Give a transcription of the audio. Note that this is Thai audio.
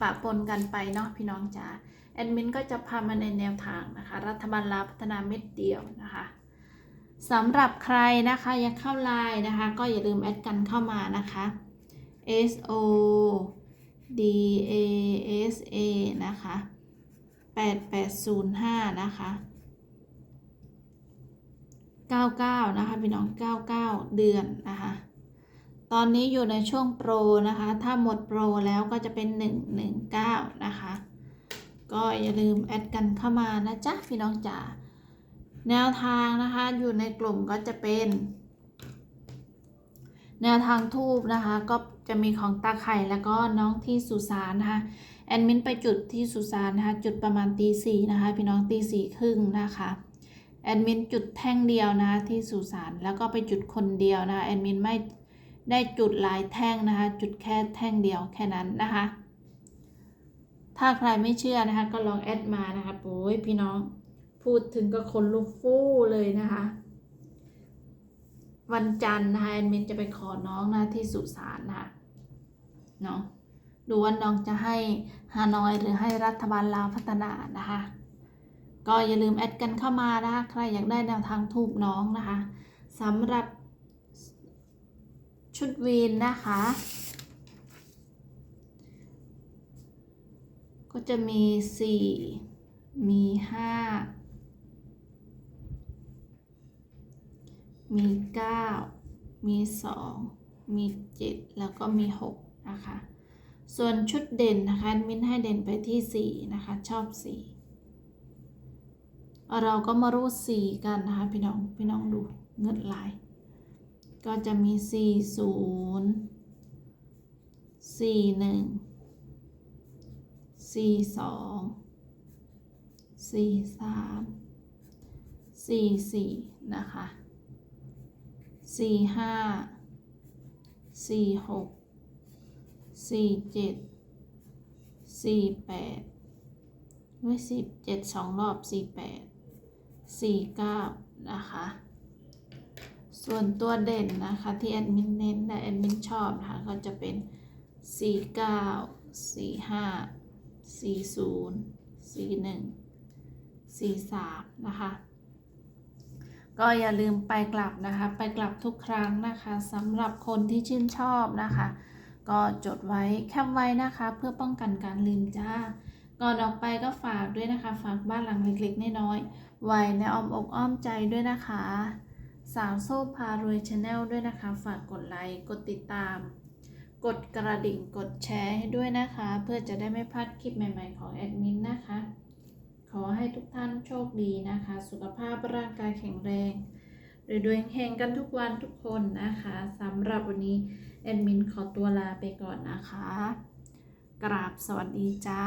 ปะปนกันไปเนาะพี่น้องจ๋าแอดมินก็จะพามาในแนวทางนะคะ รัฐบาลลาวพัฒนาเม็ดเดียวนะคะสำหรับใครนะคะยังเข้าไลน์นะคะ ก็อย่าลืมแอดกันเข้ามานะคะ S O D A S A นะคะ8805 นะคะ 99 นะคะ พี่น้อง 99 เดือนนะคะ ตอนนี้อยู่ในช่วงโปรนะคะ ถ้าหมดโปรแล้วก็จะเป็น 119 นะคะ ก็อย่าลืมแอดกันเข้ามานะจ๊ะพี่น้องจ๋า แนวทางนะคะ อยู่ในกลุ่มก็จะเป็น แนวทางทูบนะคะ ก็จะมีของตาไข่แล้วก็น้องที่สุสานนะคะ แอดมินไปจุดที่สุสานนะคะ จุดประมาณตีสี่นะคะ พี่น้องตีสี่ครึ่งนะคะแอดมินจุดแท่งเดียวนะที่สุสานแล้วก็ไปจุดคนเดียวนะแอดมินไม่ ได้จุดหลายแท่งนะคะ จุดแค่แท่งเดียวแค่นั้นนะคะ ถ้าใครไม่เชื่อนะคะ ก็ลองแอดมานะคะโอ้ยพี่น้องพูดถึงก็คนลุกฟู่เลยนะคะ วันจันทร์นะคะแอดมินจะไปขอน้องนะที่สุสานนะะเนาะดูว่าน้องจะให้ฮานอยหรือให้รัฐบาลลาวพัฒนานะคะ ก็อย่าลืมแอดกันเข้ามานะคะ ใครอยากได้แนวทางทูบน้องนะคะสำหรับ ชุดวีนนะคะ ก็จะมี 4 มี 5 มี 9 มี 2 มี 7 แล้วก็มี 6 นะคะ ส่วนชุดเด่นนะคะมินให้เด่นไปที่ 4 นะคะ ชอบ 4 เราก็มารูดสีกันนะคะ พี่น้อง พี่น้องดูเงินลาย ก็จะมี 40 41 42 43 44นะคะ45 46 47 48ไม่สิบเจ็ดสองรอบสี่แปดสี่เก้านะคะ ส่วนตัวเด่นนะคะที่แอดมินเน้นและแอดมินชอบนะคะก็จะเป็นสี่เก้าสี่ห้าสี่ศูนย์สี่หนึ่งสี่สามนะคะ ก็อย่าลืมไปกลับนะคะ ไปกลับทุกครั้งนะคะสำหรับคนที่ชื่นชอบนะคะ ก็จดไว้แคปไว้นะคะ เพื่อป้องกันการลืมจ้า ก่อนออกไปก็ฝากด้วยนะคะ ฝากบ้านหลังเล็กๆน้อยๆไว้ในอ้อมอกอ้อมใจด้วยนะคะ สาวโซ่พารวยชาแนลด้วยนะคะ ฝากกดไลค์ กดติดตาม กดกระดิ่ง กดแชร์ให้ด้วยนะคะ เพื่อจะได้ไม่พลาดคลิปใหม่ ๆ ของแอดมินนะคะ ขอให้ทุกท่านโชคดีนะคะ สุขภาพร่างกายแข็งแรงรวยๆเฮงกันทุกวันทุกคนนะคะสำหรับวันนี้แอดมินขอตัวลาไปก่อนนะคะ กราบสวัสดีจ้า